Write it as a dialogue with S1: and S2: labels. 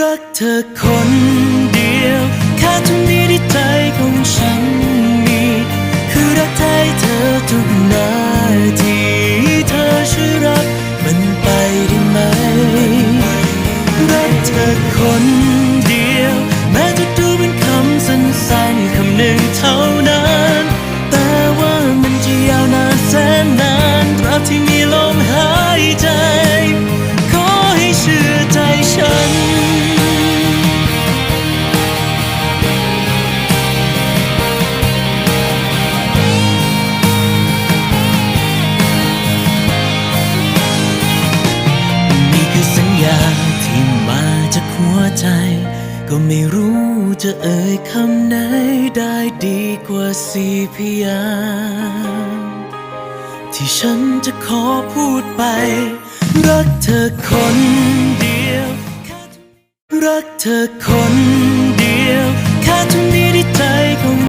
S1: รักเธอคนเดียวแค่ทุกนี้ที่ใจของฉันมี คือรักแท้เธอทุกนาทีเธอช่วยรักมันไปได้ไหม รักเธอคนเดียว แม้จะดูเป็นคำสั้นๆคำหนึ่งเท่านั้น แต่ว่ามันจะยาวนานแสนนานตราบที่มีลมหายใจ ใจ ก็ไม่รู้จะเอ่ยคำไหนได้ดีกว่าสี่พยางที่ฉันจะขอพูดไป รักเธอคนเดียว รักเธอคน